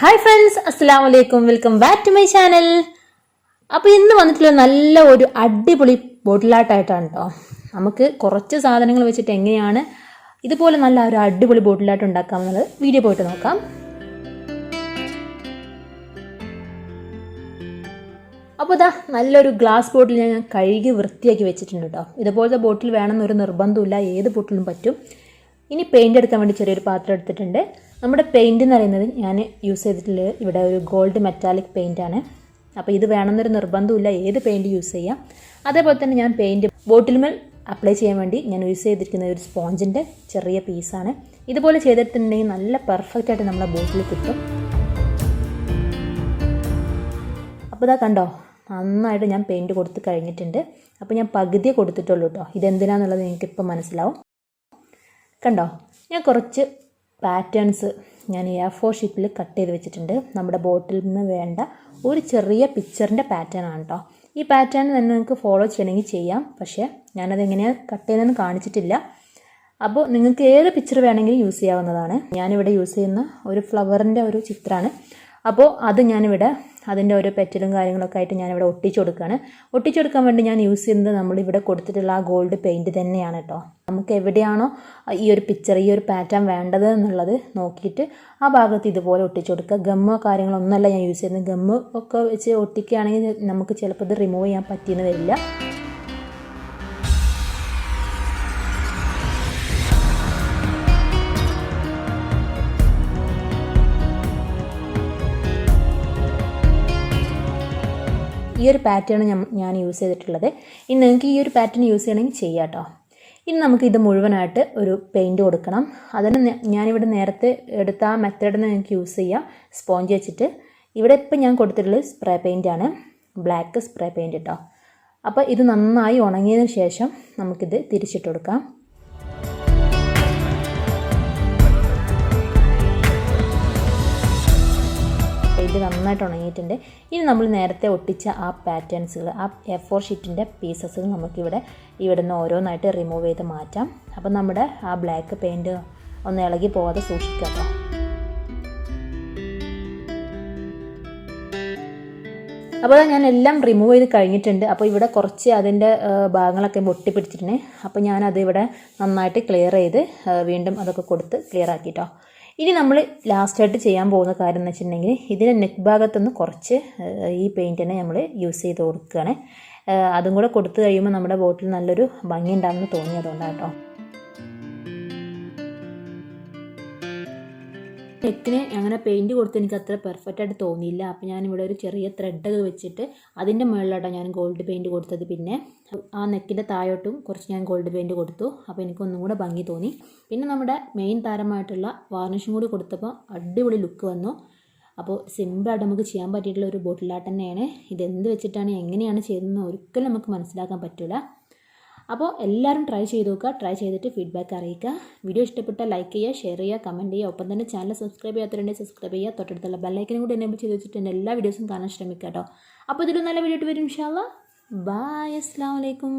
Hi friends അസ്സാം വലൈക്കും welcome back to my channel അപ്പോൾ ഇന്ന് വന്നിട്ടുള്ള നല്ല ഒരു അടിപൊളി ബോട്ടിലാട്ടായിട്ടാണ് കേട്ടോ നമുക്ക് കുറച്ച് സാധനങ്ങൾ വെച്ചിട്ട് എങ്ങനെയാണ് ഇതുപോലെ നല്ല ഒരു അടിപൊളി ബോട്ടിലാട്ട് ഉണ്ടാക്കാമെന്നുള്ളത് വീഡിയോ പോയിട്ട് നോക്കാം. അപ്പോൾ ഇതാ നല്ലൊരു ഗ്ലാസ് ബോട്ടിൽ ഞാൻ കഴുകി വൃത്തിയാക്കി വെച്ചിട്ടുണ്ട് കേട്ടോ ഇതുപോലത്തെ ബോട്ടിൽ വേണമെന്നൊരു നിർബന്ധമില്ല ഏത് ബോട്ടിലും പറ്റും. ഇനി പെയിന്റ് എടുക്കാൻ വേണ്ടി ചെറിയൊരു പാത്രം എടുത്തിട്ടുണ്ട്. നമ്മുടെ പെയിന്റ് എന്ന് പറയുന്നത് ഞാൻ യൂസ് ചെയ്തിട്ടുള്ളത് ഇവിടെ ഒരു ഗോൾഡ് മെറ്റാലിക് പെയിന്റാണ് അപ്പോൾ ഇത് വേണമെന്നൊരു നിർബന്ധമില്ല ഏത് പെയിന്റ് യൂസ് ചെയ്യാം? അതേപോലെ തന്നെ ഞാൻ പെയിന്റ് ബോട്ടിൽമേൽ അപ്ലൈ ചെയ്യാൻ വേണ്ടി ഞാൻ യൂസ് ചെയ്തിരിക്കുന്ന ഒരു സ്പോഞ്ചിന്റെ ചെറിയ പീസാണ് ഇതുപോലെ ചെയ്തിട്ടുണ്ടെങ്കിൽ നല്ല പെർഫെക്റ്റ് ആയിട്ട് നമ്മളെ ബോട്ടിൽ കിട്ടും. അപ്പോൾ ഇതാ കണ്ടോ? നന്നായിട്ട് ഞാൻ പെയിന്റ് കൊടുത്ത് കഴിഞ്ഞിട്ടുണ്ട്. അപ്പോൾ ഞാൻ പകുതിയെ കൊടുത്തിട്ടുള്ളൂ കേട്ടോ ഇതെന്തിനാന്നുള്ളത് നിങ്ങൾക്കിപ്പോൾ മനസ്സിലാവും. കണ്ടോ? ഞാൻ കുറച്ച് പാറ്റേൺസ് ഞാൻ എ ഫോർ ഷീറ്റിൽ കട്ട് ചെയ്ത് വെച്ചിട്ടുണ്ട്. നമ്മുടെ ബോട്ടിൽ നിന്ന് വേണ്ട ഒരു ചെറിയ പിക്ചറിന്റെ പാറ്റേൺ ആണ് കേട്ടോ ഈ പാറ്റേൺ തന്നെ നിങ്ങൾക്ക് ഫോളോ ചെയ്യണമെങ്കിൽ ചെയ്യാം. പക്ഷേ ഞാനത് എങ്ങനെയാണ് കട്ട് ചെയ്യുന്നതെന്ന് കാണിച്ചിട്ടില്ല. അപ്പോൾ നിങ്ങൾക്ക് ഏത് പിക്ചർ വേണമെങ്കിലും യൂസ് ചെയ്യാവുന്നതാണ്. ഞാനിവിടെ യൂസ് ചെയ്യുന്ന ഒരു ഫ്ലവറിന്റെ ഒരു ചിത്രമാണ്. അപ്പോൾ അത് ഞാനിവിടെ അതിന്റെ ഓരോ പെറ്റലും കാര്യങ്ങളൊക്കെ ആയിട്ട് ഞാനിവിടെ ഒട്ടിച്ചു കൊടുക്കുകയാണ് ഒട്ടിച്ചു കൊടുക്കാൻ വേണ്ടി ഞാൻ യൂസ് ചെയ്യുന്നത് നമ്മളിവിടെ കൊടുത്തിട്ടുള്ള ആ ഗോൾഡ് പെയിന്റ് തന്നെയാണ് കേട്ടോ നമുക്ക് എവിടെയാണോ ഈ ഒരു പിക്ചർ ഈ ഒരു പാറ്റേൺ വേണ്ടത് എന്നുള്ളത് നോക്കിയിട്ട് ആ ഭാഗത്ത് ഇതുപോലെ ഒട്ടിച്ചു കൊടുക്കുക. ഗമ്മോ കാര്യങ്ങളൊന്നുമല്ല ഞാൻ യൂസ് ചെയ്യുന്നത്. ഗമ്മ് ഒക്കെ വെച്ച് ഒട്ടിക്കുകയാണെങ്കിൽ നമുക്ക് ചിലപ്പോൾ ഇത് റിമൂവ് ചെയ്യാൻ പറ്റിയെന്ന് വരില്ല. ഈ ഒരു പാറ്റേൺ ഞാൻ യൂസ് ചെയ്തിട്ടുള്ളത്. ഇനി നിങ്ങൾക്ക് ഈ ഒരു പാറ്റേൺ യൂസ് ചെയ്യണമെങ്കിൽ ചെയ്യാം കേട്ടോ ഇനി നമുക്ക് ഇത് മുഴുവനായിട്ട് ഒരു പെയിന്റ് കൊടുക്കണം. അതിന് ഞാനിവിടെ നേരത്തെ എടുത്ത ആ മെത്തേഡിന് നിങ്ങൾക്ക് യൂസ് ചെയ്യാം. സ്പോഞ്ച് വെച്ചിട്ട്. ഇവിടെ ഇപ്പം ഞാൻ കൊടുത്തിട്ടുള്ളത് സ്പ്രേ പെയിന്റ് ആണ്. ബ്ലാക്ക് സ്പ്രേ പെയിന്റ് കേട്ടോ അപ്പോൾ ഇത് നന്നായി ഉണങ്ങിയതിന് ശേഷം നമുക്കിത് തിരിച്ചിട്ട് കൊടുക്കാം. പെയിന്റ് നന്നായിട്ട് ഉണങ്ങിയിട്ടുണ്ട്. ഇനി നമ്മൾ നേരത്തെ ഒട്ടിച്ച ആ പാറ്റേൺസുകൾ ആ എ ഫോർ ഷീറ്റിന്റെ പീസസ് നമുക്കിവിടെ ഇവിടെ ഓരോന്നായിട്ട് റിമൂവ് ചെയ്ത് മാറ്റാം. അപ്പം നമ്മുടെ ആ ബ്ലാക്ക് പെയിന്റ് ഒന്ന് ഇളകി പോകാതെ സൂക്ഷിക്കാം അപ്പോൾ ഞാൻ എല്ലാം റിമൂവ് ചെയ്ത് കഴിഞ്ഞിട്ടുണ്ട്. അപ്പോൾ ഇവിടെ കുറച്ച് അതിന്റെ ഭാഗങ്ങളൊക്കെ ഒട്ടിപ്പിടിച്ചിട്ടുണ്ട് അപ്പോൾ ഞാനത് ഇവിടെ നന്നായിട്ട് ക്ലിയർ ചെയ്ത് വീണ്ടും അതൊക്കെ കൊടുത്ത് ക്ലിയർ ആക്കിട്ടോ ഇനി നമ്മൾ ലാസ്റ്റായിട്ട് ചെയ്യാൻ പോകുന്ന കാര്യം എന്ന് വെച്ചിട്ടുണ്ടെങ്കിൽ ഇതിന്റെ നെക്ക് ഭാഗത്തുനിന്ന് കുറച്ച് ഈ പെയിന്റിനെ നമ്മൾ യൂസ് ചെയ്ത് കൊടുക്കുകയാണ്. അതും കൂടെ കൊടുത്തു കഴിയുമ്പോൾ നമ്മുടെ ബോട്ടിൽ നല്ലൊരു ഭംഗി ഉണ്ടാകുമെന്ന് തോന്നിയതുകൊണ്ടാണ് കേട്ടോ നെക്കിന് അങ്ങനെ പെയിന്റ് കൊടുത്ത് എനിക്ക് അത്ര പെർഫെക്റ്റ് ആയിട്ട് തോന്നിയില്ല. അപ്പോൾ ഞാനിവിടെ ഒരു ചെറിയ ത്രെഡൊക്കെ വെച്ചിട്ട് അതിന്റെ മുകളിലോട്ടാണ് ഞാൻ ഗോൾഡ് പെയിന്റ് കൊടുത്തത്. പിന്നെ ആ നെക്കിന്റെ താഴോട്ടും കുറച്ച് ഞാൻ ഗോൾഡ് പെയിന്റ് കൊടുത്തു. അപ്പോൾ എനിക്കൊന്നും കൂടെ ഭംഗി തോന്നി. പിന്നെ നമ്മുടെ മെയിൻ താരമായിട്ടുള്ള വാർണിഷും കൂടി കൊടുത്തപ്പോൾ അടിപൊളി ലുക്ക് വന്നു. അപ്പോൾ സിമ്പിളായിട്ട് നമുക്ക് ചെയ്യാൻ പറ്റിയിട്ടുള്ള ഒരു ബോട്ടിലാട്ട് തന്നെയാണ്. ഇതെന്ത് വെച്ചിട്ടാണ് എങ്ങനെയാണ് ചെയ്തതെന്ന് ഒരിക്കലും നമുക്ക് മനസ്സിലാക്കാൻ പറ്റില്ല അപ്പോൾ എല്ലാവരും ട്രൈ ചെയ്ത് നോക്കുക ട്രൈ ചെയ്തിട്ട് ഫീഡ്ബാക്ക് അറിയിക്കുക. വീഡിയോ ഇഷ്ടപ്പെട്ടാൽ ലൈക്ക് ചെയ്യുക ഷെയർ ചെയ്യുക കമന്റ് ചെയ്യുക. ഒപ്പം തന്നെ ചാനൽ സബ്സ്ക്രൈബ് ചെയ്യാത്തവരുണ്ടെങ്കിൽ സബ്സ്ക്രൈബ് ചെയ്യുക. തൊട്ടടുത്തുള്ള ബെല്ലൈക്കനും കൂടി എന്നെ ചെയ്ത് വെച്ചിട്ട് എന്റെ എല്ലാ വീഡിയോസും കാണാൻ ശ്രമിക്കുക കേട്ടോ. അപ്പോൾ ഇതിലും നല്ല വീഡിയോ വരും ഇൻഷാല്ല ബായ് അസ്സാം വലൈക്കും